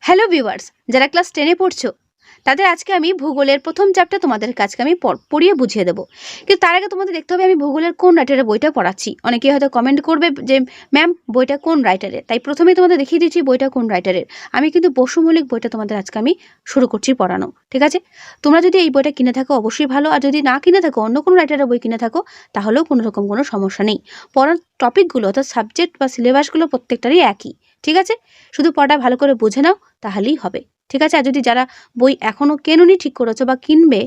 Hello viewers, যারা class টেনে পড়ছো, তাদের আজকে আমি ভূগোলের প্রথম চ্যাপ্টার তোমাদের কাছকে আমি পড়- পড়িয়ে বুঝিয়ে দেবো। কিন্তু তার আগে তোমাদের দেখতে হবে আমি ভূগোলের কোন রাইটারের বইটা পড়াচ্ছি। অনেকে হয়তো কমেন্ট করবে যে ম্যাম বইটা কোন রাইটারের তাই প্রথমে তোমাদের দেখিয়ে দিচ্ছি বইটা কোন রাইটারের আমি কিন্তু বসুমৌলিক বইটা তোমাদের আজকে আমি শুরু করছি পড়ানো, ঠিক আছে? তোমরা যদি এই বইটা কিনে থাকো, অবশ্যই ভালো। আর যদি না কিনে থাকো, অন্য কোনো রাইটারের বই কিনে থাকো, তাহলেও কোনো রকম কোনো সমস্যা নেই। পড়ার টপিকগুলো অর্থাৎ সাবজেক্ট বা সিলেবাসগুলো প্রত্যেকটারই একই। ঠিক আছে? শুধু পড়া ভালো করে বুঝে নাও, তাহলেই হবে। ঠিক আছে? আর যদি যারা বই এখনও কেননি ঠিক করেছ বা কিনবে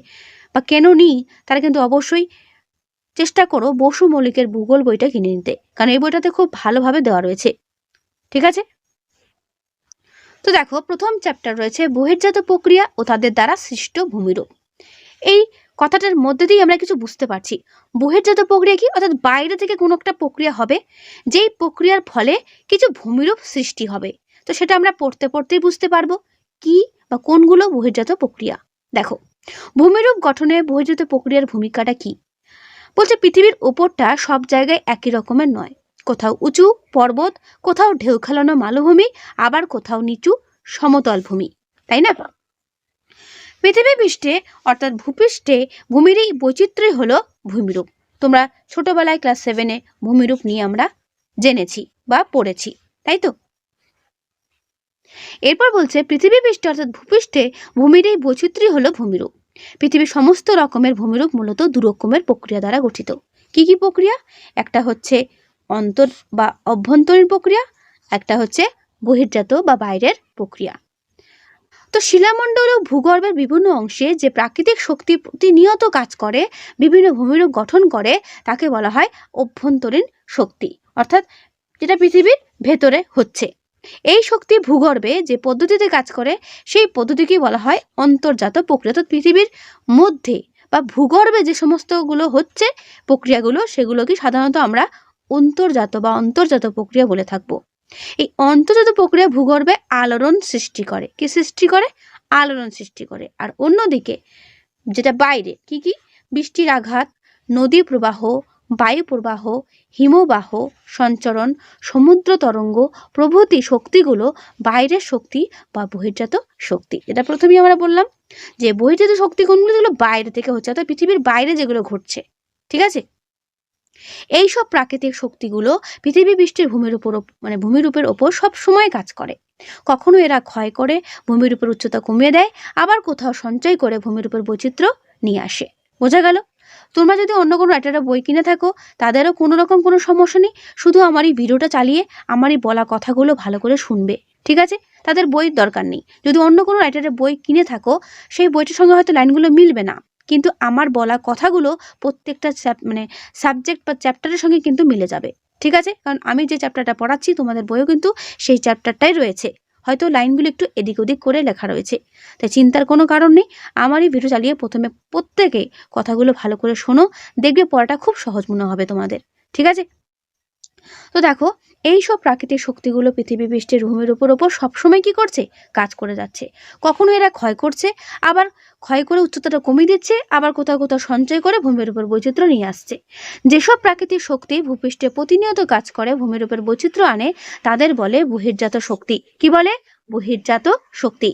বা কেননি, তারা কিন্তু অবশ্যই চেষ্টা করো বসু মৌলিকের ভূগোল বইটা কিনে নিতে। কারণ এই বইটাতে খুব ভালোভাবে দেওয়া রয়েছে। ঠিক আছে? তো দেখো, প্রথম চ্যাপ্টার রয়েছে, বহির্জাত প্রক্রিয়া ও তাদের দ্বারা সৃষ্ট ভূমিরূপ। এই কথাটার মধ্যে দিয়ে আমরা কিছু বুঝতে পারছি। বহির্জাত প্রক্রিয়া কি? অর্থাৎ বাইরে থেকে কোনো একটা প্রক্রিয়া হবে, যেই প্রক্রিয়ার ফলে কিছু ভূমিরূপ সৃষ্টি হবে। তো সেটা আমরা পড়তে পড়তেই বুঝতে পারব কি বা কোনগুলো বহির্জাত প্রক্রিয়া। দেখো, ভূমিরূপ গঠনে বহির্জাত প্রক্রিয়ার ভূমিকাটা কি? বলছে পৃথিবীর ওপরটা সব জায়গায় একই রকমের নয়। কোথাও উঁচু পর্বত, কোথাও ঢেউ খেলানো মালভূমি, আবার কোথাও নিচু সমতল ভূমি। তাই না? পৃথিবী পৃষ্ঠে, অর্থাৎ ভূপৃষ্ঠে, ভূমির এই বৈচিত্র্যই হলো ভূমিরূপ। তোমরা ছোটবেলায় ক্লাস সেভেনে ভূমিরূপ নিয়ে আমরা জেনেছি বা পড়েছি, তাই তো? এরপর বলছে, পৃথিবী পৃষ্ঠে, অর্থাৎ ভূপৃষ্ঠে, ভূমির এই বৈচিত্র্যই হলো ভূমিরূপ। পৃথিবীর সমস্ত রকমের ভূমিরূপ মূলত দু রকমের প্রক্রিয়া দ্বারা গঠিত। কি কি প্রক্রিয়া? একটা হচ্ছে অন্তর বা অভ্যন্তরীণ প্রক্রিয়া, একটা হচ্ছে বহির্জাত বা বাইরের প্রক্রিয়া। তো শিলামণ্ডল ও ভূগর্ভের বিভিন্ন অংশে যে প্রাকৃতিক শক্তি প্রতিনিয়ত কাজ করে, বিভিন্ন ভূমিরূপ গঠন করে, তাকে বলা হয় অভ্যন্তরীণ শক্তি, অর্থাৎ যেটা পৃথিবীর ভেতরে হচ্ছে। এই শক্তি ভূগর্ভে যে পদ্ধতিতে কাজ করে, সেই পদ্ধতিকে বলা হয় অন্তর্জাত প্রক্রিয়া। অর্থাৎ পৃথিবীর মধ্যে বা ভূগর্ভে যে সমস্তগুলো হচ্ছে, প্রক্রিয়াগুলো, সেগুলোকে সাধারণত আমরা অন্তর্জাত বা অন্তর্জাত প্রক্রিয়া বলে থাকব। এই অন্তর্জাত প্রক্রিয়া ভূগর্ভে আলোড়ন সৃষ্টি করে। কি সৃষ্টি করে? আলোড়ন সৃষ্টি করে। আর অন্যদিকে যেটা বাইরে, কি কি? বৃষ্টির আঘাত, নদী প্রবাহ, বায়ু প্রবাহ, হিমবাহ সঞ্চরণ, সমুদ্র তরঙ্গ, প্রভৃতি শক্তিগুলো বাইরের শক্তি বা বহির্জাত শক্তি। এটা প্রথমেই আমরা বললাম যে বহির্জাত শক্তি কোনগুলো? যেগুলো বাইরে থেকে হচ্ছে, অর্থাৎ পৃথিবীর বাইরে যেগুলো ঘটছে। ঠিক আছে? এই সব প্রাকৃতিক শক্তিগুলো পৃথিবী বৃষ্টির ভূমির উপর মানে ভূমিরূপের ওপর সব সময় কাজ করে। কখনো এরা ক্ষয় করে ভূমির উপর উচ্চতা কমিয়ে দেয়, আবার কোথাও সঞ্চয় করে ভূমির উপর বৈচিত্র্য নিয়ে আসে। বোঝা গেল? তোমরা যদি অন্য কোনো রাইটারের বই কিনে থাকো, তাদেরও কোনো রকম কোনো সমস্যা নেই, শুধু আমার এই ভিডিওটা চালিয়ে আমার এই বলা কথাগুলো ভালো করে শুনবে, ঠিক আছে? তাদের বইয়ের দরকার নেই। যদি অন্য কোনো রাইটারের বই কিনে থাকো, সেই বইটার সঙ্গে হয়তো লাইনগুলো মিলবে না। কিন্তু আমার বলা কথাগুলো প্রত্যেকটা মানে সাবজেক্ট বা চ্যাপ্টারের সঙ্গে কিন্তু মিলে যাবে। ঠিক আছে? কারণ আমি যে চ্যাপ্টারটা পড়াচ্ছি, তোমাদের বইও কিন্তু সেই চ্যাপ্টারটাই রয়েছে। হয়তো লাইনগুলো একটু এদিক ওদিক করে লেখা রয়েছে। তাই চিন্তার কোনো কারণ নেই। আমার এই ভিডিও চালিয়ে প্রথমে প্রত্যেকে কথাগুলো ভালো করে শোনো। দেখবে পড়াটা খুব সহজ মনে হবে তোমাদের। ঠিক আছে? তো দেখো এই সব প্রাকৃতিক শক্তিগুলো পৃথিবী পৃষ্ঠের ভূমির উপর ওপর সবসময় কি করছে? কাজ করে যাচ্ছে। কখনো এরা ক্ষয় করছে, আবার ক্ষয় করে উচ্চতাটা কমিয়ে দিচ্ছে, আবার কোথাও কোথাও সঞ্চয় করে ভূমির উপর বৈচিত্র্য নিয়ে আসছে। যেসব প্রাকৃতিক শক্তি ভূপৃষ্ঠে প্রতিনিয়ত কাজ করে, ভূমির উপর বৈচিত্র্য আনে, তাদের বলে বহির্জাত শক্তি। কি বলে? বহির্জাত শক্তি।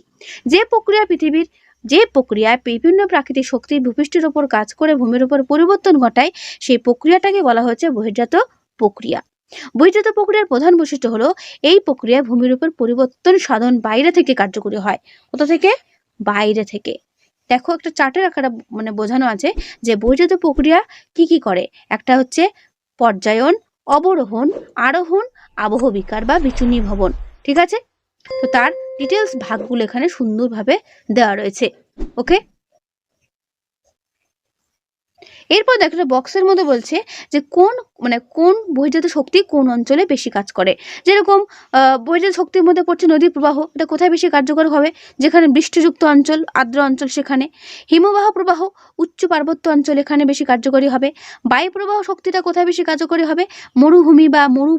যে প্রক্রিয়া পৃথিবীর, যে প্রক্রিয়ায় বিভিন্ন প্রাকৃতিক শক্তি ভূপৃষ্ঠের উপর কাজ করে, ভূমির উপর পরিবর্তন ঘটায়, সেই প্রক্রিয়াটাকে বলা হচ্ছে বহির্জাত প্রক্রিয়া। বহির্জাত প্রক্রিয়ার প্রধান বৈশিষ্ট্য হলো এই প্রক্রিয়ায় ভূমির উপর পরিবর্তন সাধন বাইরে থেকে কার্যকরী হয়। কোথা থেকে? বাইরে থেকে। দেখো একটা চার্টের আকারে মানে বোঝানো আছে যে বহির্জাত প্রক্রিয়া কি কি করে? একটা হচ্ছে পর্যায়ন, অবরোহণ, আরোহণ, আবহ বিকার বা বিচুনি ভবন, ঠিক আছে? তো তার ডিটেলস ভাগগুলো এখানে সুন্দরভাবে দেওয়া রয়েছে। ওকে এরপর দেখো একটা বক্সের মধ্যে বলছে যে কোন মানে কোন বহির্জাত শক্তি কোন অঞ্চলে বেশি কাজ করে? যেরকম বহির্জাত শক্তির মধ্যে পড়ছে নদী প্রবাহ, এটা কোথায় বেশি কার্যকর হবে? যেখানে বৃষ্টিযুক্ত অঞ্চল, আর্দ্র অঞ্চল সেখানে। হিমবাহ প্রবাহ, উচ্চ পার্বত্য অঞ্চল এখানে বেশি কার্যকরী হবে। বায়ু প্রবাহ শক্তিটা কোথায় বেশি কার্যকরী হবে? মরুভূমি বা মরু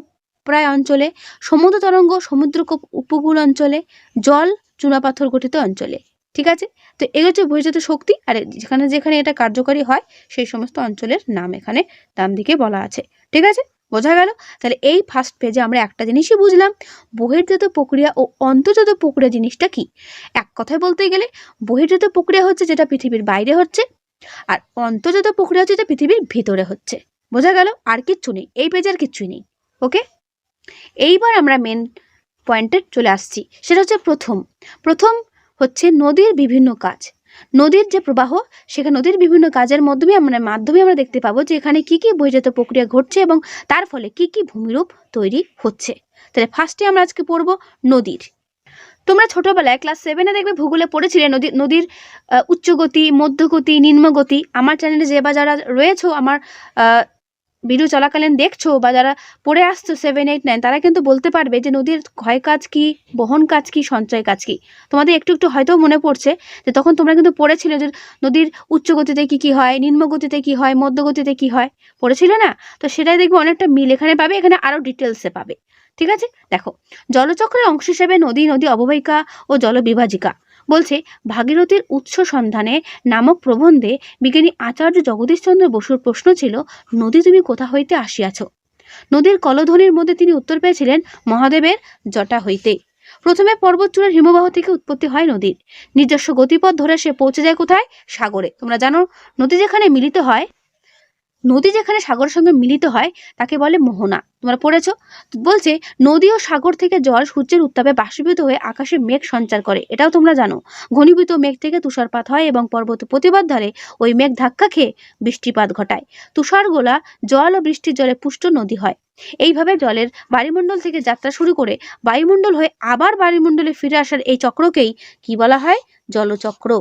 প্রায় অঞ্চলে, সমুদ্র তরঙ্গ সমুদ্র উপকূল অঞ্চলে, জল, চুনাপাথর গঠিত অঞ্চলে। ঠিক আছে? তো এগুলো হচ্ছে বহির্জাত শক্তি, আর যেখানে যেখানে এটা কার্যকরী হয়, সেই সমস্ত অঞ্চলের নাম এখানে ডান দিকে বলা আছে। ঠিক আছে? বোঝা গেল? তাহলে এই ফার্স্ট পেজে আমরা একটা জিনিসই বুঝলাম। বহির্জাত প্রক্রিয়া ও অন্তর্জাত প্রক্রিয়া জিনিসটা কি? এক কথায় বলতে গেলে, বহির্জাত প্রক্রিয়া হচ্ছে যেটা পৃথিবীর বাইরে হচ্ছে, আর অন্তর্জাত প্রক্রিয়া হচ্ছে যেটা পৃথিবীর ভিতরে হচ্ছে। বোঝা গেল? আর কিচ্ছু নেই। এই পেজে আর কিচ্ছুই নেই। ওকে এইবার আমরা মেন পয়েন্টে চলে আসছি। সেটা হচ্ছে প্রথম। প্রথম হচ্ছে নদীর বিভিন্ন কাজ। নদীর যে প্রবাহ, সেখানে নদীর বিভিন্ন কাজের মাধ্যমে আমরা মাধ্যমে আমরা দেখতে পাবো যে এখানে কি কি বহির্জাত প্রক্রিয়া ঘটছে এবং তার ফলে কি কি ভূমিরূপ তৈরি হচ্ছে। তাহলে ফার্স্টে আমরা আজকে পড়ব নদীর। তোমরা ছোটবেলায় ক্লাস সেভেনে দেখবে ভূগোলে পড়েছিলে নদী নদীর উচ্চগতি, মধ্যগতি, নিম্নগতি। আমার চ্যানেলে যে বা যারা রয়েছো, আমার ভিডিও চলাকালীন দেখছ বা যারা পড়ে আসছো সেভেন এইট নাইন তারা কিন্তু বলতে পারবে যে নদীর ক্ষয় কাজ কি, বহন কাজ কি, সঞ্চয় কাজ কি। তোমাদের একটু একটু হয়তো মনে পড়ছে যে তখন তোমরা কিন্তু পড়েছিলে যে নদীর উচ্চ গতিতে কি কি হয়, নিম্ন গতিতে কি হয়, মধ্য গতিতে কি হয়, পড়েছিলে না? তো সেটাই দেখবে অনেকটা মিল। এখানে পাবে, এখানে আরও ডিটেলসে পাবে। ঠিক আছে? দেখো, জলচক্রের অংশ হিসেবে নদী নদী অববাহিকা ও জলবিভাজিকা। বলছে, ভাগীরথীর উৎস সন্ধানে নামক প্রবন্ধে বিজ্ঞানী আচার্য জগদীশচন্দ্র বসুর প্রশ্ন ছিল, নদী তুমি কোথা হইতে আসিয়াছ? নদীর কলধ্বনির মধ্যে তিনি উত্তর পেয়েছিলেন, মহাদেবের জটা হইতে। প্রথমে পর্বতচূড়ার হিমবাহ থেকে উৎপত্তি হয় নদীর। নিজস্ব গতিপথ ধরে সে পৌঁছে যায় কোথায়? সাগরে। তোমরা জানো, নদী যেখানে মিলিত হয় নদী যেখানে সাগরের সঙ্গে মিলিত হয়, তাকে বলে মোহনা। তোমরা পড়েছো? বলছে, নদী ও সাগর থেকে জল সূর্যের উত্তাপে বাষ্পীভূত হয়ে আকাশে মেঘ সঞ্চার করে। এটাও তোমরা জানো। ঘনীভূত মেঘ থেকে তুষারপাত হয় এবং পর্বত প্রতিবাদ ধারে ওই মেঘ ধাক্কা খেয়ে বৃষ্টিপাত ঘটায়। তুষারগোলা জল ও বৃষ্টির জলে পুষ্ট নদী হয়। এইভাবে জলের বায়ুমণ্ডল থেকে যাত্রা শুরু করে বায়ুমণ্ডল হয়ে আবার বায়ুমণ্ডলে ফিরে আসার এই চক্রকেই কি বলা হয়? জলচক্র।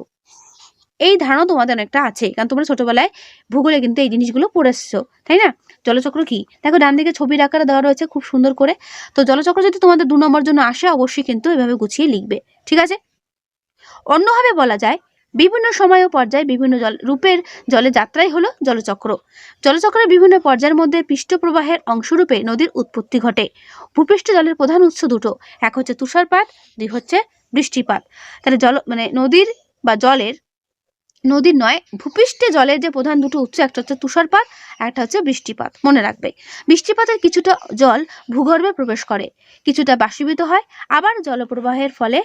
এই ধারণা তোমাদের অনেকটা আছে, কারণ তোমরা ছোটবেলায় ভূগোলে কিন্তু এই জিনিসগুলো পড়ে এসছো, তাই না? জলচক্র কি? দেখো, ডান দিকে ছবির আকারে দেওয়া রয়েছে খুব সুন্দর করে। তো জলচক্র যদি তোমাদের দু নম্বর জন্য আসে, অবশ্যই কিন্তু এভাবে গুছিয়ে লিখবে, ঠিক আছে? অন্যভাবে বলা যায়, বিভিন্ন সময় ও পর্যায়ে বিভিন্ন জল, রূপের জলে যাত্রাই হলো জলচক্র। জলচক্রের বিভিন্ন পর্যায়ের মধ্যে পৃষ্ঠপ্রবাহের অংশরূপে নদীর উৎপত্তি ঘটে। ভূপৃষ্ঠ জলের প্রধান উৎস দুটো, এক হচ্ছে তুষারপাত, দুই হচ্ছে বৃষ্টিপাত। তাহলে জল মানে নদীর বা জলের নদীর নয়, ভূপৃষ্ঠে জলের যে প্রধান দুটো উৎস, একটা হচ্ছে তুষারপাত, একটা হচ্ছে বৃষ্টিপাত। মনে রাখবে, বৃষ্টিপাতের কিছুটা জল ভূগর্ভে প্রবেশ করে, কিছুটা বাষ্পীভূত হয়, আবার জলপ্রবাহের ফলে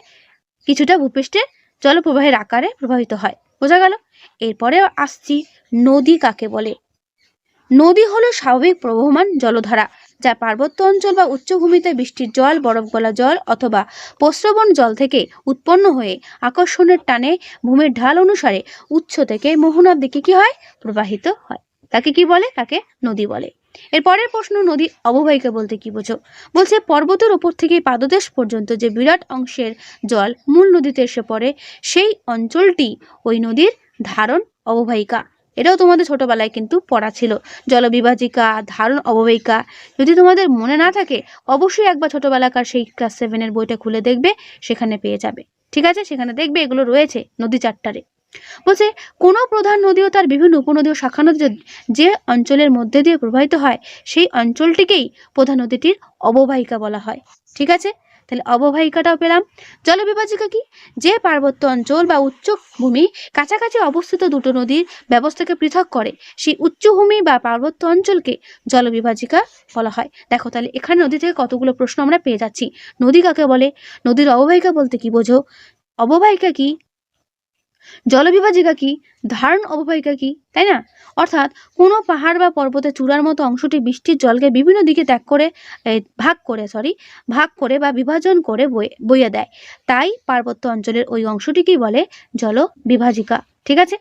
কিছুটা ভূপৃষ্ঠে জলপ্রবাহের আকারে প্রবাহিত হয়। বোঝা গেল? এরপরে আসছি নদী কাকে বলে? নদী হলো স্বাভাবিক প্রবহমান জলধারা। যা পার্বত্য অঞ্চল বা উচ্চভূমিতে বৃষ্টির জল, বরফ গলা জল অথবা প্রস্রবণ জল থেকে উৎপন্ন হয়ে আকর্ষণের টানে ভূমির ঢাল অনুসারে উৎস থেকে মোহনার দিকে কি হয়? প্রবাহিত হয়। তাকে কি বলে? তাকে নদী বলে। এর পরের প্রশ্ন, নদী অববাহিকা বলতে কি বোঝো? বলছে পর্বতের ওপর থেকে পাদদেশ পর্যন্ত যে বিরাট অংশের জল মূল নদীতে এসে পড়ে, সেই অঞ্চলটি ওই নদীর ধারণ অববাহিকা। এটাও তোমাদের ছোটবেলায় কিন্তু পড়া ছিল। জলবিভাজিকা, ধারণ অববাহিকা। যদি তোমাদের মনে না থাকে, অবশ্যই একবার ছোটবেলাকার সেই ক্লাস সেভেনের বইটা খুলে দেখবে, সেখানে পেয়ে যাবে। ঠিক আছে? সেখানে দেখবে এগুলো রয়েছে নদী চারটারে। বলছে, কোনো প্রধান নদী ও তার বিভিন্ন উপনদী ও শাখা নদী যে অঞ্চলের মধ্যে দিয়ে প্রবাহিত হয়, সেই অঞ্চলটিকেই প্রধান নদীটির অববাহিকা বলা হয়। ঠিক আছে? তাহলে অববাহিকাটাও পেলাম। জলবিভাজিকা কি? যে পার্বত্য অঞ্চল বা উচ্চভূমি কাছাকাছি অবস্থিত দুটো নদীর ব্যবস্থাকে পৃথক করে, সেই উচ্চভূমি বা পার্বত্য অঞ্চলকে জলবিভাজিকা বলা হয়। দেখো তাহলে এখানে নদী থেকে কতগুলো প্রশ্ন আমরা পেয়ে যাচ্ছি। নদী কাকে বলে? নদীর অববাহিকা বলতে কি বোঝো? অববাহিকা কি? জলবিভাজিকা কি? ধারণ অববাহিকা কি? তাই না? অর্থাৎ কোনো পাহাড় বা পর্বতের চূড়ার মতো অংশটি বৃষ্টির জলকে বিভিন্ন দিকে ত্যাগ করে ভাগ করে সরি ভাগ করে বা বিভাজন করে বইয়ে দেয়। তাই পার্বত্য অঞ্চলের ওই অংশটিকেই বলে জলবিভাজিকা। ঠিক আছে?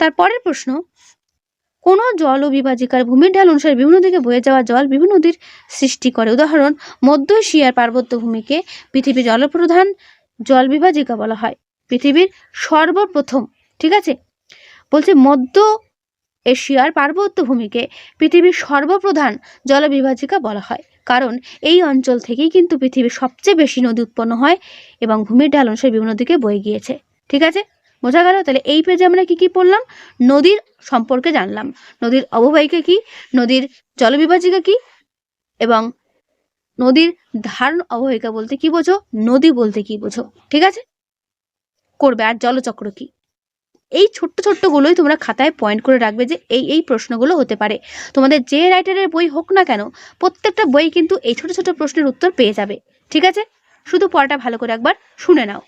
তারপরের প্রশ্ন, কোনো জল ও বিভাজিকার ভূমির ঢাল অনুসারে বিভিন্ন দিকে বয়ে যাওয়া জল বিভিন্ন নদীর সৃষ্টি করে। উদাহরণ, মধ্য এশিয়ার পার্বত্য ভূমিকে পৃথিবীর জলপ্রধান জল বিভাজিকা বলা হয়। পৃথিবীর সর্বপ্রথম, ঠিক আছে? বলছে মধ্য এশিয়ার পার্বত্য ভূমিকে পৃথিবীর সর্বপ্রধান জলবিভাজিকা বলা হয়। কারণ এই অঞ্চল থেকেই কিন্তু পৃথিবীর সবচেয়ে বেশি নদী উৎপন্ন হয় এবং ভূমির ঢাল অনুসারে বিভিন্ন দিকে বয়ে গিয়েছে। ঠিক আছে? বোঝা গেল? তাহলে এই পেজে আমরা কি কি পড়লাম? নদীর সম্পর্কে জানলাম। নদীর অববাহিকা কি? নদীর জলবিভাজিকা কি? এবং নদীর ধারণ অববাহিকা বলতে কি বোঝো? নদী বলতে কি বোঝো? ঠিক আছে? করবে আর জলচক্র কি? এই ছোট্ট ছোট্টগুলোই তোমরা খাতায় পয়েন্ট করে রাখবে যে এই এই প্রশ্নগুলো হতে পারে। তোমাদের যে রাইটারের বই হোক না কেন, প্রত্যেকটা বই কিন্তু এই ছোট ছোট প্রশ্নের উত্তর পেয়ে যাবে। ঠিক আছে? শুধু পড়াটা ভালো করে একবার শুনে নাও।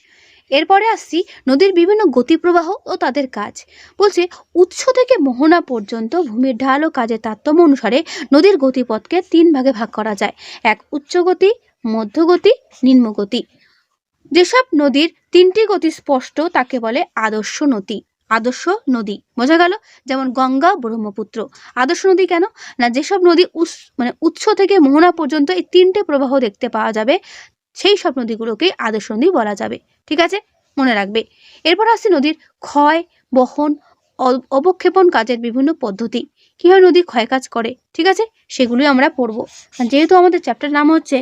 এরপরে আসছি নদীর বিভিন্ন গতিপ্রবাহ ও তাদের কাজ। বলছে, উৎস থেকে মোহনা পর্যন্ত ভূমির ঢাল ও কাজের তারতম্য অনুসারে নদীর গতিপথকে তিন ভাগে ভাগ করা যায়। এক উচ্চগতি, মধ্যগতি, নিম্নগতি। যেসব নদীর তিনটি গতি স্পষ্ট, তাকে বলে আদর্শ নদী। আদর্শ নদী, বোঝা গেল? যেমন গঙ্গা, ব্রহ্মপুত্র। আদর্শ নদী কেন? না, যেসব নদী উৎস মানে উৎস থেকে মোহনা পর্যন্ত এই তিনটে প্রবাহ দেখতে পাওয়া যাবে, সেই সব নদীগুলোকেই আদর্শ নদী বলা যাবে। ঠিক আছে? মনে রাখবে। এরপর আসছে নদীর ক্ষয়, বহন অবক্ষেপণ কাজের বিভিন্ন পদ্ধতি। কীভাবে নদী ক্ষয় কাজ করে? ঠিক আছে? সেগুলোই আমরা পড়ব। যেহেতু আমাদের চ্যাপ্টার নাম হচ্ছে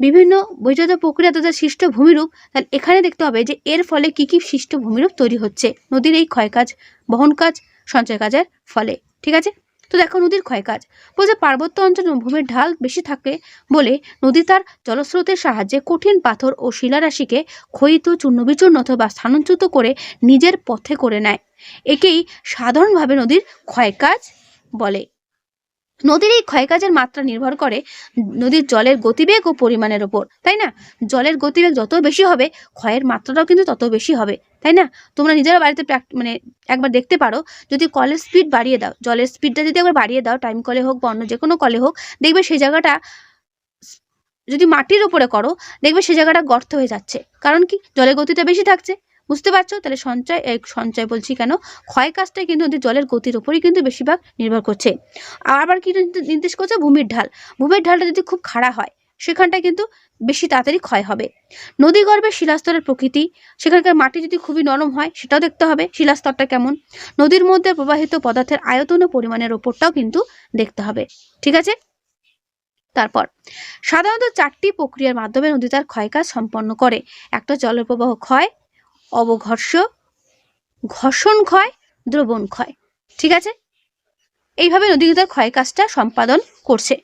বিভিন্ন বৈজাত প্রক্রিয়া তথা সৃষ্ট ভূমিরূপ তাহলে এখানে দেখতে হবে যে এর ফলে কি কি সৃষ্ট ভূমিরূপ তৈরি হচ্ছে। নদীর এই ক্ষয় কাজ, বহন কাজ, সঞ্চয় কাজের ফলে, ঠিক আছে? তো দেখো নদীর ক্ষয় কাজ। বলছে পার্বত্য অঞ্চলে ভূমির ঢাল বেশি থাকে বলে নদী তার জলস্রোতের সাহায্যে কঠিন পাথর ও শিলারাশিকে ক্ষয়িত চূর্ণবিচূর্ণ অথবা স্থানচ্যুত করে নিজের পথে করে নেয়। একেই সাধারণভাবে নদীর ক্ষয়কাজ বলে। নদীর এই ক্ষয়কাজের মাত্রা নির্ভর করে নদীর জলের গতিবেগ ও পরিমাণের ওপর, তাই না? জলের গতিবেগ যত বেশি হবে, ক্ষয়ের মাত্রাটাও কিন্তু তত বেশি হবে, তাই না? তোমরা নিজেরা বাড়িতে মানে একবার দেখতে পারো, যদি কলের স্পিড বাড়িয়ে দাও, জলের স্পিডটা যদি একবার বাড়িয়ে দাও টাইম কলে হোক বা অন্য যে কোনো কলে হোক, দেখবে সেই জায়গাটা যদি মাটির উপরে করো, দেখবে সেই জায়গাটা গর্ত হয়ে যাচ্ছে। কারণ কি? জলের গতিটা বেশি থাকছে। বুঝতে পারছ? তাহলে সঞ্চয় সঞ্চয় বলছি কেন? ক্ষয় কাজটা কিন্তু নদীর জলের গতির উপরেই কিন্তু বেশিরভাগ নির্ভর করছে। আবার কি নির্দে- নির্দেশ করছে? ভূমির ঢাল। ভূমির ঢালটা যদি খুব খাড়া হয়, সেখানটায় কিন্তু বেশি তাড়াতাড়ি ক্ষয় হবে। নদী গর্ভের শিলাস্তরের প্রকৃতি, সেখানকার মাটি যদি খুবই নরম হয়, সেটাও দেখতে হবে শিলাস্তরটা কেমন। নদীর মধ্যে প্রবাহিত পদার্থের আয়তন ও পরিমাণের ওপরটাও কিন্তু দেখতে হবে। ঠিক আছে? তারপর, সাধারণত চারটি প্রক্রিয়ার মাধ্যমে নদী তার ক্ষয়কাজ সম্পন্ন করে। একটা জলপ্রবাহ ক্ষয় অবঘর্ষ, ঘর্ষণ ক্ষয়, দ্রবণ ক্ষয়। ঠিক আছে? এইভাবে নদী তার ক্ষয় কাজটা সম্পাদন করছে।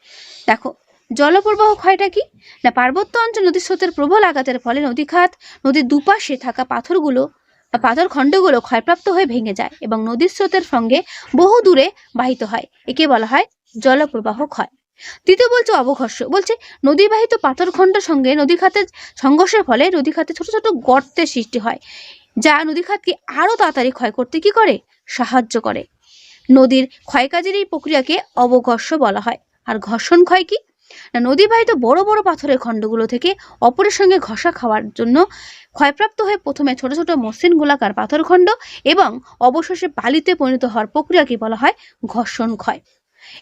দেখো, জলপ্রবাহ ক্ষয়টা কি? না, পার্বত্য অঞ্চল নদীর স্রোতের প্রবল আঘাতের ফলে নদী খাত নদীর দুপাশে থাকা পাথরগুলো বা পাথর খণ্ডগুলো ক্ষয়প্রাপ্ত হয়ে ভেঙে যায় এবং নদীর স্রোতের সঙ্গে বহু দূরে বাহিত হয়। একে বলা হয় জলপ্রবাহ ক্ষয়। দ্বিতীয় বলছে অবঘর্ষ। বলছে, নদীবাহিত পাথরখণ্ডের সঙ্গে নদী খাতের সংঘর্ষের ফলে নদী খাতে ছোট ছোট গর্তের সৃষ্টি হয়, যা নদী খাতকে আরও তাড়াতাড়ি ক্ষয় করতে কি করে? সাহায্য করে। নদীর ক্ষয়কাজের এই প্রক্রিয়াকে অবঘর্ষ বলা হয়। আর ঘর্ষণ ক্ষয় কি? না, নদীবাহিত বড় বড় পাথরের খণ্ডগুলো থেকে অপরের সঙ্গে ঘষা খাওয়ার জন্য ক্ষয়প্রাপ্ত হয়ে প্রথমে ছোট ছোট মসৃণ গোলাকার পাথরখণ্ড এবং অবশেষে বালিতে পরিণত হওয়ার প্রক্রিয়াকে বলা হয় ঘর্ষণ ক্ষয়।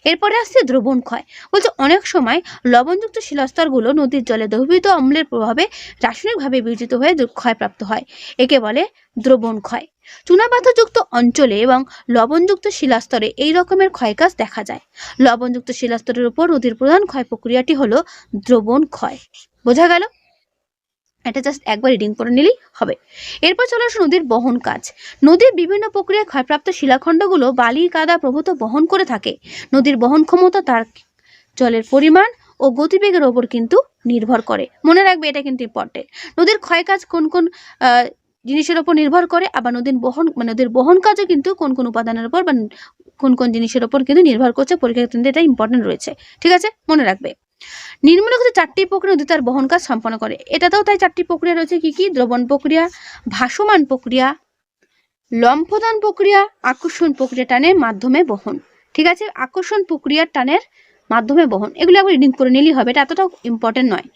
এরপরে আসছে দ্রবণ ক্ষয়। বলছে অনেক সময় লবণযুক্ত শিলাস্তরগুলো নদীর জলে দ্রবীভূত অম্লের প্রভাবে রাসায়নিকভাবে বিয়োজিত হয়ে ক্ষয়প্রাপ্ত হয়। একে বলে দ্রবণ ক্ষয়। চুনাপাথরযুক্ত অঞ্চলে এবং লবণযুক্ত শিলাস্তরে এই রকমের ক্ষয়কাজ দেখা যায়। লবণযুক্ত শিলাস্তরের উপর নদীর প্রধান ক্ষয় প্রক্রিয়াটি হলো দ্রবণ ক্ষয়। বোঝা গেল? এটা জাস্ট একবার রিডিং করে নিলেই হবে। এরপর চলে আসে নদীর বহন কাজ। নদীর বিভিন্ন প্রক্রিয়ায় ক্ষয়প্রাপ্ত শিলাখণ্ডগুলো বালি কাদা প্রভূত বহন করে থাকে। নদীর বহন ক্ষমতা তার জলের পরিমাণ ও গতিবেগের ওপর কিন্তু নির্ভর করে। মনে রাখবে এটা কিন্তু ইম্পর্টেন্ট নদীর ক্ষয় কাজ কোন কোন জিনিসের ওপর নির্ভর করে, আবার নদীর বহন মানে নদীর বহন কাজও কিন্তু কোন কোন উপাদানের উপর বা কোন কোন জিনিসের ওপর কিন্তু নির্ভর করছে। পরীক্ষা কিন্তু এটা ইম্পর্টেন্ট রয়েছে। ঠিক আছে? মনে রাখবে। নিম্নলিখিত চারটি প্রক্রিয়া নদী তার বহন কাজ সম্পন্ন করে। এটাতেও তাই চারটি প্রক্রিয়া রয়েছে, কি কি? দ্রবণ প্রক্রিয়া, ভাসমান প্রক্রিয়া, লম্ফদান প্রক্রিয়া, আকর্ষণ প্রক্রিয়া টানের মাধ্যমে বহন। ঠিক আছে? আকর্ষণ প্রক্রিয়ার টানের মাধ্যমে বহন। এগুলো আবার রিডিং করে নিলেই হবে, এটা এতটাও ইম্পর্টেন্ট নয়।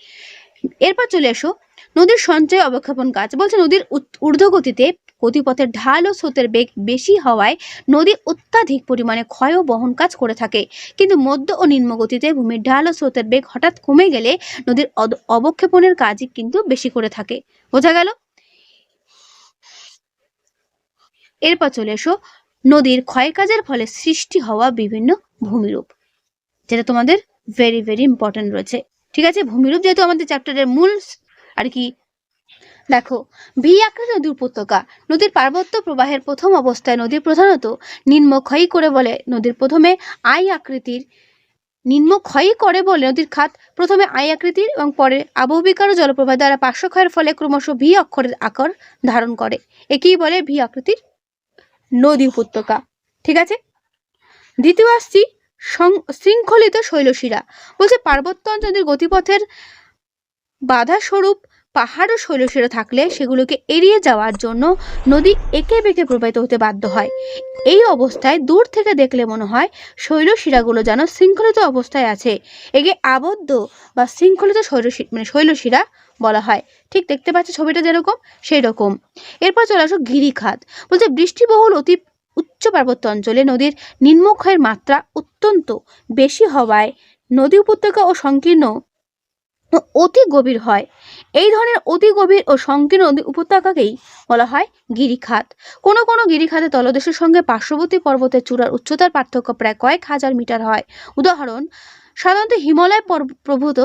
এরপর চলে এসো। নদীর সঞ্চয়, অবক্ষেপণ কাজ। বলছে নদীর ঊর্ধ্বগতিতে গতিপথের ঢাল ও স্রোতের বেগ বেশি হওয়ায় নদী অত্যাধিক পরিমাণে ক্ষয় ও বহন কাজ করে থাকে। কিন্তু মধ্য ও নিম্ন গতিতে ভূমির ঢাল ও স্রোতের বেগ হঠাৎ কমে গেলে নদীর অবক্ষেপণের কাজই কিন্তু বেশি করে থাকে। বোঝা গেল? এরপর চলে এসো নদীর ক্ষয়কাজের ফলে সৃষ্টি হওয়া বিভিন্ন ভূমিরূপ, যেটা তোমাদের ভেরি ভেরি ইম্পর্টেন্ট রয়েছে। ঠিক আছে? ভূমিরূপ যেহেতু আমাদের চ্যাপ্টারের মূল আর কি দেখো ভি আকৃতি নদী উপত্যকা। নদীর পার্বত্য প্রবাহের প্রথম অবস্থায় নদী প্রধানত নিম্ন ক্ষয়ী করে বলে, নদীর প্রথমে আই আকৃতির নিম্ন ক্ষয়ী করে বলে নদীর খাত, প্রথমে আই আকৃতির এবং পরে আবহবিকার ও জলপ্রবাহ দ্বারা পার্শ্বক্ষয়ের ফলে ক্রমশ ভি অক্ষরের আকার ধারণ করে। একেই বলে ভি আকৃতির নদী উপত্যকা। ঠিক আছে? দ্বিতীয় আসছি শৃঙ্খলিত শৈলশিরা। বলছে পার্বত্য অঞ্চলের গতিপথের বাধা স্বরূপ পাহাড় ও শৈলশিরা থাকলে সেগুলোকে এড়িয়ে যাওয়ার জন্য নদী একে বেঁকে প্রবাহিত হতে বাধ্য হয়। এই অবস্থায় দূর থেকে দেখলে মনে হয় শৈলশিরাগুলো যেন শৃঙ্খলিত অবস্থায় আছে। একে আবদ্ধ বা শৃঙ্খলিত শৈলশি মানে শৈলশিরা বলা হয়। ঠিক দেখতে পাচ্ছ ছবিটা যেরকম সেই রকম এরপর চলে আসো গিরিখাত বলছে বৃষ্টিবহুল অতি উচ্চ পার্বত্য অঞ্চলে নদীর নিম্নক্ষয়ের মাত্রা অত্যন্ত বেশি হওয়ায় নদী উপত্যকা ও সংকীর্ণ অতি গভীর হয়। এই ধরনের অতি গভীর ও সংকীর্ণ উপত্যকাকেই বলা হয় গিরিখাত। কোনো কোনো গিরিখাতে তলদেশের সঙ্গে পার্শ্ববর্তী পর্বতের চূড়ার উচ্চতার পার্থক্য প্রায় কয়েক হাজার মিটার হয়। উদাহরণ, সাধারণত হিমালয় প্রভূত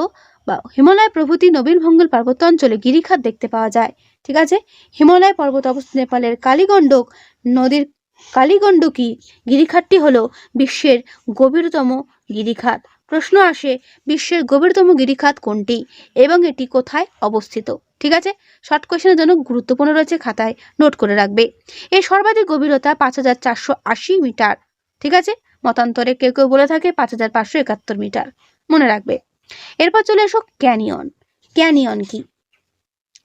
বা হিমালয় প্রভৃতি নবীনভঙ্গল পার্বত্য অঞ্চলে গিরিখাত দেখতে পাওয়া যায়। ঠিক আছে? হিমালয় পর্বত অবস্থিত নেপালের কালীগণ্ডক নদীর কালীগণ্ডকী গিরিখাতটি হলো বিশ্বের গভীরতম গিরিখাত। প্রশ্ন আসে, বিশ্বের গভীরতম গিরিখাত কোনটি এবং এটি কোথায় অবস্থিত? ঠিক আছে? শর্ট কোয়েশনের জন্য গুরুত্বপূর্ণ রয়েছে খাতায় নোট করে রাখবে। এর সর্বাধিক গভীরতা পাঁচ হাজার চারশো আশি মিটার। ঠিক আছে? মতান্তরে কেউ কেউ বলে থাকে পাঁচ হাজার পাঁচশো একাত্তর মিটার। মনে রাখবে। এরপর চলে এসো ক্যানিয়ন। ক্যানিয়ন কি?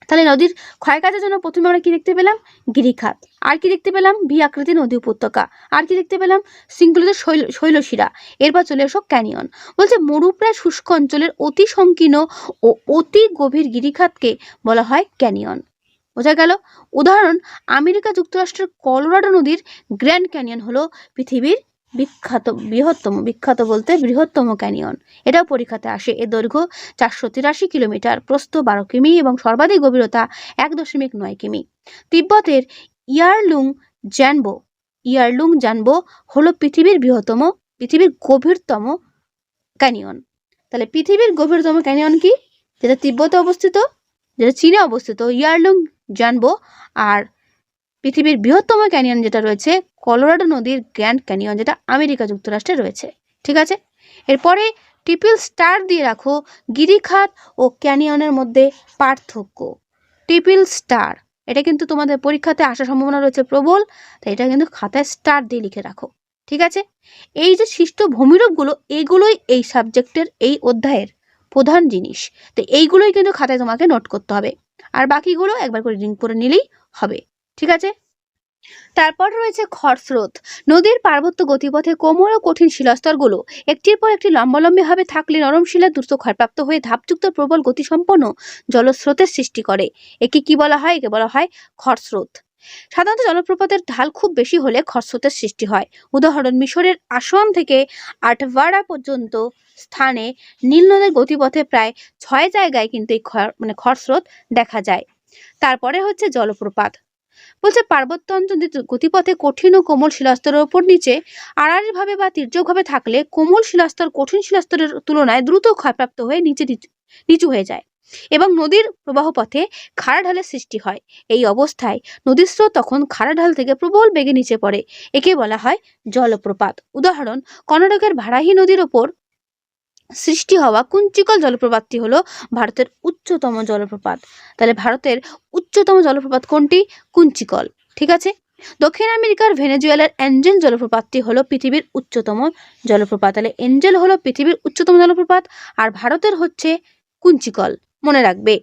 তাহলে নদীর ক্ষয়কাজের জন্য প্রথমে আমরা কি দেখতে পেলাম? গিরিখাত। আর কি দেখতে পেলাম? ভি আকৃতি নদী উপত্যকা। আর কি দেখতে পেলাম? শৃঙ্খলিত শৈল, শৈলশিরা। এরপর চলে এসো ক্যানিয়ন। বলছে মরুপ্রায় শুষ্ক অঞ্চলের অতি সংকীর্ণ ও অতি গভীর গিরিখাতকে বলা হয় ক্যানিয়ন। বোঝা গেল? উদাহরণ, আমেরিকা যুক্তরাষ্ট্রের কলোরাডো নদীর গ্র্যান্ড ক্যানিয়ন হলো পৃথিবীর বিখ্যাত, বৃহত্তম, বিখ্যাত বলতে বৃহত্তম ক্যানিয়ন। এটাও পরীক্ষাতে আসে। এ দৈর্ঘ্য চারশো তিরাশি কিলোমিটার, প্রস্থ বারো কিমি এবং সর্বাধিক গভীরতা এক দশমিক নয় কিমি। তিব্বতের ইয়ারলুং জানব ইয়ারলুং জানব হলো পৃথিবীর বৃহত্তম, পৃথিবীর গভীরতম ক্যানিয়ন। তাহলে পৃথিবীর গভীরতম ক্যানিয়ন কি? যেটা তিব্বতে অবস্থিত, যেটা চীনে অবস্থিত, ইয়ারলুং জানব আর পৃথিবীর বৃহত্তম ক্যানিয়ন যেটা রয়েছে, কলোরাডো নদীর গ্র্যান্ড ক্যানিয়ন যেটা আমেরিকা যুক্তরাষ্ট্রে রয়েছে, ঠিক আছে? এরপরে ট্রিপল স্টার দিয়ে রাখো গিরিখাত ও ক্যানিয়নের মধ্যে পার্থক্য। ট্রিপল স্টার, এটা কিন্তু তোমাদের পরীক্ষাতে আসার সম্ভাবনা রয়েছে প্রবল, তাই এটা কিন্তু খাতায় স্টার দিয়ে লিখে রাখো, ঠিক আছে? এই যে সৃষ্ট ভূমিরূপগুলো, এগুলোই এই সাবজেক্টের, এই অধ্যায়ের প্রধান জিনিস, তো এইগুলোই কিন্তু খাতায় তোমাকে নোট করতে হবে। আর বাকিগুলো একবার করে রিং করে নিলেই হবে। ঠিক আছে? তারপর রয়েছে খরস্রোত নদীর পার্বত্য গতিপথে কোমল ও কঠিন শিলাস্তরগুলো একটির পর একটি লম্বালম্বিভাবে থাকলে নরম শিলা দ্রুত ক্ষয়প্রাপ্ত হয়ে ধাপযুক্ত প্রবল গতিসম্পন্ন জলস্রোতের সৃষ্টি করে। একে কি বলা হয়? একে বলা হয় খরস্রোত সাধারণত জলপ্রপাতের ঢাল খুব বেশি হলে খরস্রোতের সৃষ্টি হয়। উদাহরণ, মিশরের আসোয়ান থেকে আটভাড়া পর্যন্ত স্থানে নীল নদের গতিপথে প্রায় ছয় জায়গায় কিন্তু এই মানে খরস্রোত দেখা যায়। তারপরে হচ্ছে জলপ্রপাত। বলছে পার্বত্য অঞ্চলের গতিপথে কঠিন ও কোমল শিলাস্তরের ওপর নিচে আড়াআড়িভাবে বা তির্যকভাবে থাকলে কোমল শিলাস্তর কঠিন শিলাস্তরের তুলনায় দ্রুত ক্ষয়প্রাপ্ত হয়ে নিচে নিচু- হয়ে যায় এবং নদীর প্রবাহ পথে খাড়া ঢালের সৃষ্টি হয়। এই অবস্থায় নদীর স্রোত তখন খাড়া ঢাল থেকে প্রবল বেগে নিচে পড়ে। একে বলা হয় জলপ্রপাত। উদাহরণ, কর্ণাটকের ভাড়াহি নদীর ওপর সৃষ্টি হওয়া কুঞ্চিকল জলপ্রপাতটি হলো ভারতের উচ্চতম জলপ্রপাত। তাহলে ভারতের উচ্চতম জলপ্রপাত কোনটি? কুঞ্চিকল, ঠিক আছে? দক্ষিণ আমেরিকার ভেনেজুয়েলার অ্যাঞ্জেল জলপ্রপাতটি হলো পৃথিবীর উচ্চতম জলপ্রপাত। তাহলে এঞ্জেল হলো পৃথিবীর উচ্চতম জলপ্রপাত, আর ভারতের হচ্ছে কুঞ্চিকল, মনে রাখবে।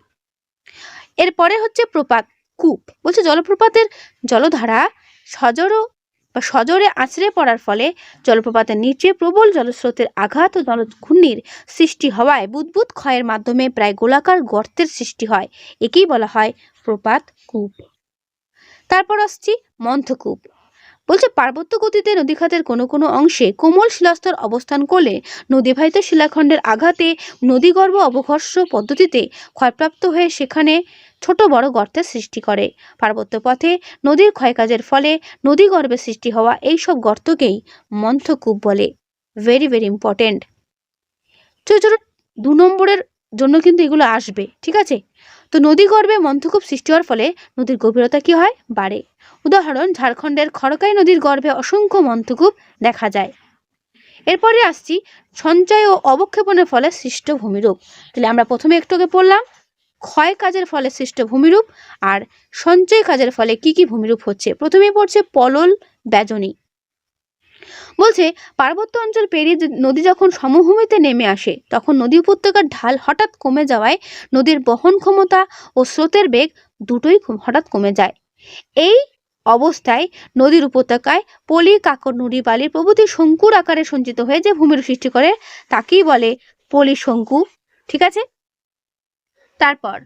এরপরে হচ্ছে প্রপাত কূপ। বলছে জলপ্রপাতের জলধারা সজোর বা সজোরে আছড়ে পড়ার ফলে জলপ্রপাতের নিচে প্রবল জলস্রোতের আঘাত ও জলঘূর্ণির সৃষ্টি হওয়ায় বুদবুদ ক্ষয়ের মাধ্যমে প্রায় গোলাকার গর্তের সৃষ্টি হয়। একেই বলা হয় প্রপাত কূপ। তারপর আসছি মন্থকূপ। বলছে, পার্বত্য গতিতে নদীখাতের কোনো কোনো অংশে কোমল শিলাস্তর অবস্থান করলে নদীবাহিত শিলাখণ্ডের আঘাতে নদীগর্ভ অবঘর্ষ পদ্ধতিতে ক্ষয়প্রাপ্ত হয়ে সেখানে ছোট বড় গর্তের সৃষ্টি করে। পার্বত্য পথে নদীর ক্ষয়কাজের ফলে নদীগর্ভে সৃষ্টি হওয়া এই সব গর্তকেই মন্থকূপ বলে। ভেরি ভেরি ইম্পর্টেন্ট ছোটো দু নম্বরের জন্য কিন্তু এগুলো আসবে, ঠিক আছে? তো নদী নদীগর্ভে মন্থকূপ সৃষ্টি হওয়ার ফলে নদীর গভীরতা কি হয়? বাড়ে। উদাহরণ, ঝাড়খণ্ডের খড়কাই নদীর গর্ভে অসংখ্য মন্থকূপ দেখা যায়। এরপরে আসছি, সঞ্চয় ও অবক্ষেপণের ফলে সৃষ্ট ভূমিরূপ। তাহলে আমরা প্রথমে একটু আগে পড়লাম। ক্ষয় কাজের ফলে সৃষ্ট ভূমিরূপ আর সঞ্চয় কাজের ফলে কি কি ভূমিরূপ হচ্ছে? প্রথমে পড়ছে পলল ব্যাজনী বলছে, পার্বত্য অঞ্চল পেরিয়ে নদী যখন সমভূমিতে নেমে আসে, তখন নদী উপত্যকার ঢাল হঠাৎ কমে যাওয়ায় নদীর বহন ক্ষমতা ও স্রোতের বেগ দুটোই হঠাৎ কমে যায়। এই অবস্থায় নদীর উপত্যকায় পলি, কাকর, নুড়ি বালি প্রভৃতি শঙ্কুর আকারে সঞ্চিত হয়ে যে ভূমির সৃষ্টি করে, তাকেই বলে পলি শঙ্কু। ঠিক আছে? তারপর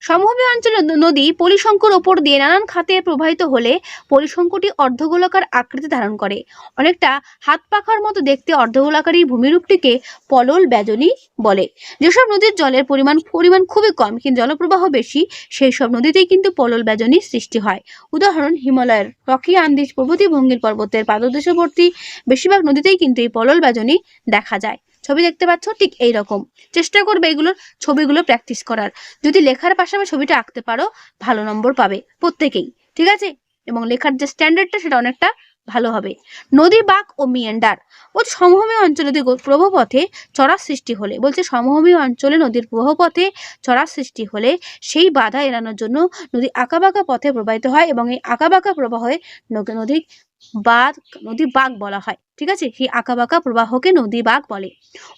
সমভূমি অঞ্চলে ন- নদী পলিশঙ্কুর ওপর দিয়ে নানান খাতে প্রবাহিত হলে পলিশঙ্কুটি অর্ধগোলাকার আকৃতি ধারণ করে। অনেকটা হাত পাখার মতো দেখতে অর্ধগোলাকার এই ভূমিরূপটিকে পলল ব্যজনী বলে। যেসব নদীর জলের পরিমাণ পরিমাণ খুবই কম, কিন্তু জলপ্রবাহ বেশি সেই সব নদীতেই কিন্তু পলল ব্যজনী সৃষ্টি হয়। উদাহরণ, হিমালয়ের রকি আন্দিজ প্রভৃতি ভঙ্গির পর্বতের পাদদেশবর্তী, বেশিরভাগ নদীতেই কিন্তু এই পলল ব্যজনী দেখা যায়। ছবি দেখতে পাচ্ছ, ঠিক এই রকম চেষ্টা করবে এগুলোর ছবিগুলো প্র্যাকটিস করার। যদি লেখার পাশাপাশি ছবিটা আঁকতে পারো, ভালো নম্বর পাবে প্রত্যেকেই, ঠিক আছে? এবং লেখার যে স্ট্যান্ডার্ডটা সেটা অনেকটা ভালো হবে। নদী বাঁক ও মিয়েন্ডার ও সমভূমি অঞ্চলে প্রবাহপথে চড়ার সৃষ্টি হলে, বলছে সমভূমি অঞ্চলে নদীর প্রবাহপথে চড়ার সৃষ্টি হলে সেই বাধা এড়ানোর জন্য নদী আঁকাবাঁকা পথে প্রবাহিত হয় এবং এই আঁকাবাঁকা প্রবাহে নদী বাঁধ নদী বাঁক বলা হয়। ঠিক আছে? সেই আঁকাবাঁকা প্রবাহকে নদী বাঁক বলে।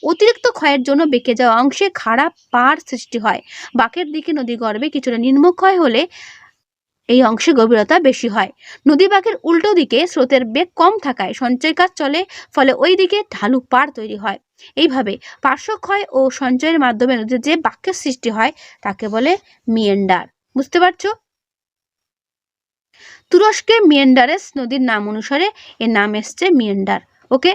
অতিরিক্ত ক্ষয়ের জন্য বেঁকে যাওয়া অংশে খারাপ পাড় সৃষ্টি হয়। বাঁকের দিকে নদী গর্বে কিছুটা নিম্নক্ষয় হলে এই অংশে গভীরতা বেশি হয়। নদী বাঁকের উল্টো দিকে স্রোতের বেগ কম থাকায় সঞ্চয় কাজ চলে, ফলে ওই দিকে ঢালু পাড় তৈরি হয়। এইভাবে পার্শ্বক্ষয় ও সঞ্চয়ের মাধ্যমে নদীর যে বাক্যের সৃষ্টি হয়, তাকে বলে মিয়েন্ডার। বুঝতে পারছ? তুরস্কে মিয়েন্ডারেস নদীর নাম অনুসারে এর নাম এসছে মিয়েন্ডার ওকে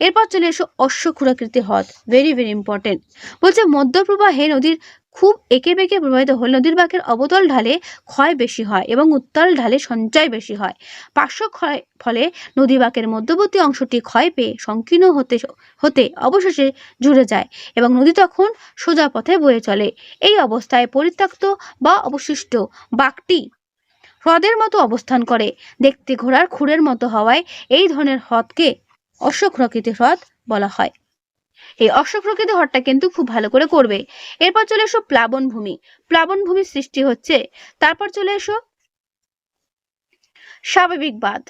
এরপর চলে এসো অশ্ব অশ্বক্ষুরাকৃতি হ্রদ ভেরি ভেরি ইম্পর্টেন্ট বলছে মধ্যপ্রবাহে নদীর খুব এঁকে বেঁকে প্রবাহিত হলে, নদীর বাঁকের অবতল ঢালে ক্ষয় বেশি হয় এবং উত্তল ঢালে সঞ্চয় বেশি হয়। পার্শ্ব ক্ষয় ফলে নদী বাঁকের মধ্যবর্তী অংশটি ক্ষয় পেয়ে সংকীর্ণ হতে হতে অবশেষে জুড়ে যায় এবং নদী তখন সোজা পথে বয়ে চলে। এই অবস্থায় পরিত্যক্ত বা অবশিষ্ট বাঁকটি হ্রদের মতো অবস্থান করে। দেখতে ঘোড়ার খুরের মতো হওয়ায় এই ধরনের হ্রদকে অশ্বক্ষুরাকৃতি হ্রদ বলা হয়। এই অশ্বপ্রকৃতি হ্রদটা কিন্তু খুব ভালো করে করবে। এরপর চলে এসো প্লাবন ভূমি। প্লাবন ভূমির সৃষ্টি হচ্ছে, তারপর চলে এসো স্বাভাবিক বাঁধ।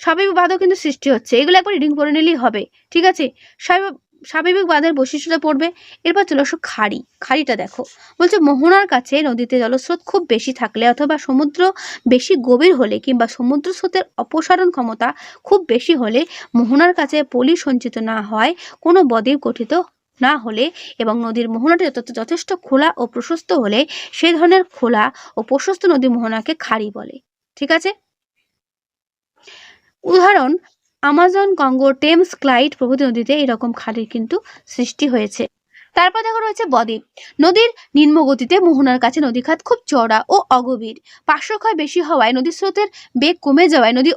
স্বাভাবিক বাঁধও কিন্তু সৃষ্টি হচ্ছে। এগুলো একবার রিডিং করে নিলেই হবে। ঠিক আছে? স্বাভাবিক স্বাভাবিক বাঁধের বৈশিষ্ট্যটা পড়বে। এরপর চলে আসো খাড়ি। খাড়িটা দেখো। বলছে মোহনার কাছে নদীতে জলস্রোত খুব বেশি থাকলে অথবা সমুদ্র বেশি গভীর হলে কিংবা সমুদ্র স্রোতের অপসারণ ক্ষমতা খুব বেশি হলে মোহনার কাছে পলি সঞ্চিত না হয়, কোনো বদ্বীপ গঠিত না হলে এবং নদীর মোহনাটি যথেষ্ট- যথেষ্ট খোলা ও প্রশস্ত হলে সে ধরনের খোলা ও প্রশস্ত নদী মোহনাকে খাড়ি বলে। ঠিক আছে? উদাহরণ আমাজন কঙ্গো টেমস ক্লাইড প্রভৃতি নদীতে এরকম খাড়ির কিন্তু সৃষ্টি হয়েছে। তারপর দেখো রয়েছে বদ্বীপ। নদীর নিম্ন গতিতে মোহনার কাছে নদীখাত খুব চড়া ও অগভীর। পার্শ্বক্ষয় বেশি হওয়ায় নদীর স্রোতের বেগ কমে যাওয়ায় নদী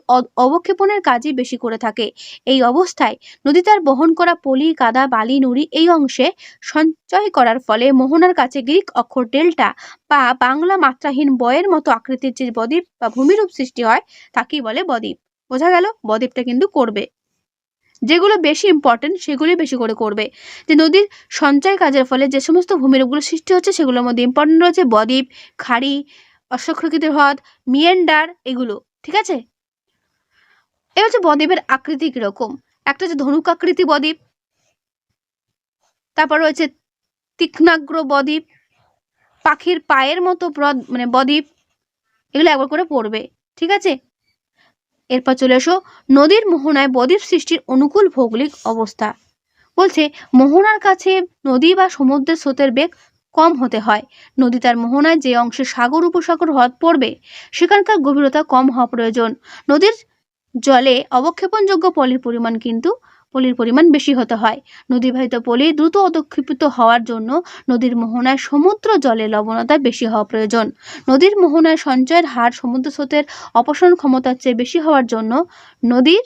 অবক্ষেপণের কাজই বেশি করে থাকে। এই অবস্থায় নদী তার বহন করা পলি, কাদা, বালি, নুড়ি এই অংশে সঞ্চয় করার ফলে মোহনার কাছে গ্রিক অক্ষর ডেল্টা বা বাংলা মাত্রাহীন বয়ের মতো আকৃতির যে বদ্বীপ বা ভূমিরূপ সৃষ্টি হয়, তাকেই বলে বদ্বীপ। বোঝা গেল বদ্বীপটা কিন্তু করবে। যেগুলো বেশি ইম্পর্টেন্ট সেগুলি বেশি করে করবে। যে নদীর সঞ্চয় কাজের ফলে যে সমস্ত ভূমিরূপগুলো সৃষ্টি হচ্ছে, সেগুলোর মধ্যে ইম্পর্টেন্ট রয়েছে বদ্বীপ, খাড়ি অশ্বক্ষকৃতির হ্রদ, মিয়েন্ডার এগুলো, ঠিক আছে? এ হচ্ছে বদ্বীপের আকৃতি কীরকম একটা হচ্ছে ধনুক আকৃতি বদ্বীপ, তারপর রয়েছে তীক্ষ্ণাগ্র বদ্বীপ, পাখির পায়ের মতো মানে বদ্বীপ, এগুলো একবার করে পড়বে, ঠিক আছে? এরপর চলে এসো নদীর মোহনায় বদ্বীপ সৃষ্টির অনুকূল ভৌগোলিক অবস্থা। বলছে, মোহনার কাছে নদী বা সমুদ্রের স্রোতের বেগ কম হতে হয়। নদী তার মোহনায় যে অংশে সাগর উপসাগর হ্রদ পড়বে, সেখানকার গভীরতা কম হওয়া প্রয়োজন। নদীর জলে অবক্ষেপণযোগ্য পলির পরিমাণ কিন্তু পলির পরিমাণ বেশি হতে হয়। নদীবাহিত পলি দ্রুত অধক্ষেপিত হওয়ার জন্য নদীর মোহনায় সমুদ্র জলে লবণতা বেশি হওয়া প্রয়োজন। নদীর মোহনায় সঞ্চয়ের হার সমুদ্র স্রোতের অপসারণ ক্ষমতার চেয়ে বেশি হওয়ার জন্য নদীর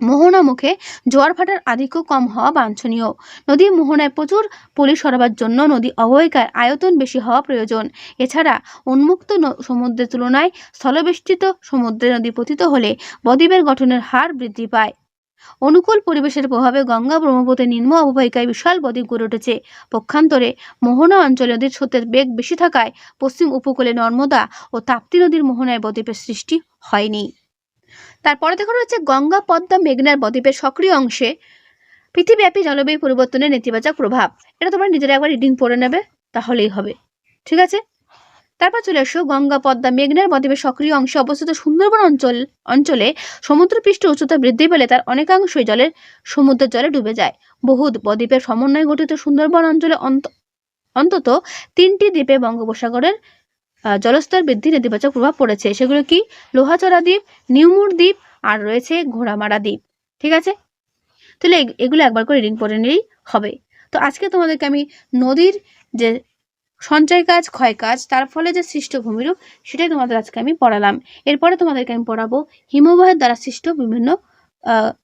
মোহনা মুখে জোয়ার ভাটার আধিক্য কম হওয়া বাঞ্ছনীয়। নদীর মোহনায় প্রচুর পলি সরাবার জন্য নদী অববাহিকার আয়তন বেশি হওয়া প্রয়োজন। এছাড়া উন্মুক্ত সমুদ্রের তুলনায় স্থলবেষ্টিত সমুদ্রে নদী পতিত হলে বদ্বীপের গঠনের হার বৃদ্ধি পায়। অনুকূল পরিবেশের প্রভাবে গঙ্গা ব্রহ্মপুত্রের নিম্ন অববাহিকায় বিশাল বদ্বীপ গড়ে উঠেছে। পক্ষান্তরে মোহনা অঞ্চলে নদীর স্রোতের বেগ বেশি থাকায় পশ্চিম উপকূলে নর্মদা ও তাপ্তি নদীর মোহনায় বদ্বীপের সৃষ্টি হয়নি। তারপরে দেখো রয়েছে গঙ্গা, পদ্মা, মেঘনার বদ্বীপের সক্রিয় অংশে পৃথিবীব্যাপী জলবায়ু পরিবর্তনের নেতিবাচক প্রভাব। এটা তোমরা নিজেরা একবার রিডিং পড়ে নেবে, তাহলেই হবে। ঠিক আছে? তারপর চলে এসো গঙ্গা, পদ্মা, মেঘনার বদ্বীপের সক্রিয় অংশে অবস্থিত সুন্দরবন অঞ্চল, অঞ্চলে সমুদ্রপৃষ্ঠ উচ্চতা বৃদ্ধি পেলে তার অনেকাংশই জলের সমুদ্রের জলে ডুবে যায়। বহু বদ্বীপের সমন্বয়ে গঠিত সুন্দরবন অঞ্চলে অন্ত- অন্তত তিনটি দ্বীপে বঙ্গোপসাগরের জলস্তর বৃদ্ধির নেতিবাচক প্রভাব পড়েছে। সেগুলো কি? লোহাচড়া দ্বীপ, নিউমুর দ্বীপ আর রয়েছে ঘোড়ামারা দ্বীপ। ঠিক আছে? তাহলে এগ- এগুলো একবার করে রিডিং পড়ে নিলেই হবে। তো আজকে তোমাদেরকে আমি নদীর যে সঞ্চয় কাজ, ক্ষয় কাজ, তার ফলে যে সৃষ্ট ভূমিরূপ সেটাই তোমাদের আজকে আমি পড়ালাম। এরপরে তোমাদেরকে আমি পড়াবো হিমবাহের দ্বারা সৃষ্ট বিভিন্ন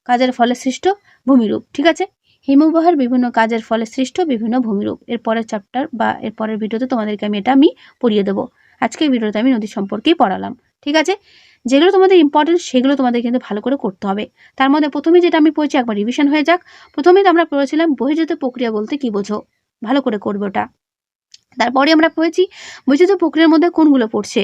কাজের ফলে সৃষ্ট ভূমিরূপ, ঠিক আছে? হিমবাহের বিভিন্ন কাজের ফলে সৃষ্ট বিভিন্ন ভূমিরূপ। এর পরের চ্যাপ্টার বা এর পরের ভিডিওতে তোমাদেরকে আমি এটা আমি পড়িয়ে দেবো। আজকে ভিডিওতে আমি নদী সম্পর্কেই পড়ালাম, ঠিক আছে? যেগুলো তোমাদের ইম্পর্টেন্ট সেগুলো তোমাদের কিন্তু ভালো করে করতে হবে। তার মধ্যে প্রথমে যেটা আমি পড়েছি, একবার রিভিশন হয়ে যাক। প্রথমে আমরা পড়েছিলাম বহির্জাত প্রক্রিয়া বলতে কি বোঝো? ভালো করে করবে ওটা। তারপরে আমরা পড়েছি বহির্জাত প্রক্রিয়ার মধ্যে কোনগুলো পড়ছে?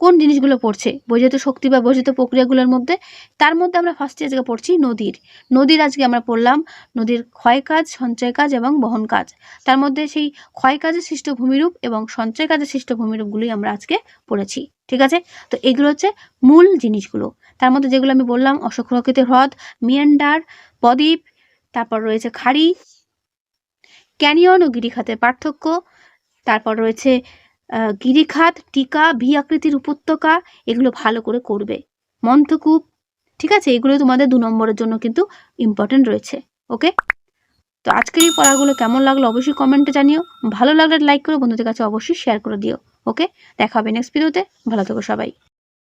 কোন জিনিসগুলো পড়ছে? বহির্জাত শক্তি বা বহির্জাত প্রক্রিয়াগুলোর মধ্যে? তার মধ্যে আমরা ফার্স্টে আজকে পড়ছি নদীর। নদীর আজকে আমরা পড়লাম নদীর ক্ষয় কাজ, সঞ্চয় কাজ এবং বহন কাজ। তার মধ্যে সেই ক্ষয় কাজের সৃষ্ট ভূমিরূপ এবং সঞ্চয় কাজের সৃষ্ট ভূমিরূপগুলোই আমরা আজকে পড়েছি। ঠিক আছে? তো এগুলো হচ্ছে মূল জিনিসগুলো। তার মধ্যে যেগুলো আমি বললাম অসংরক্ষিত হ্রদ মিয়ান্ডার বদ্বীপ তারপর রয়েছে খাড়ি ক্যানিয়ন ও গিরিখাতের পার্থক্য। তারপর রয়েছে গিরিখাত, টিকা, ভি আকৃতির উপত্যকা, এগুলো ভালো করে করবে। মন্থকূপ ঠিক আছে? এগুলো তোমাদের দু নম্বরের জন্য কিন্তু ইম্পর্টেন্ট রয়েছে ওকে তো আজকের এই পড়াগুলো কেমন লাগল অবশ্যই কমেন্টে জানিও। ভালো লাগলে লাইক করে, বন্ধুদের কাছে অবশ্যই শেয়ার করে দিও ওকে দেখা হবে নেক্সট ভিডিওতে ভালো থেকো সবাই।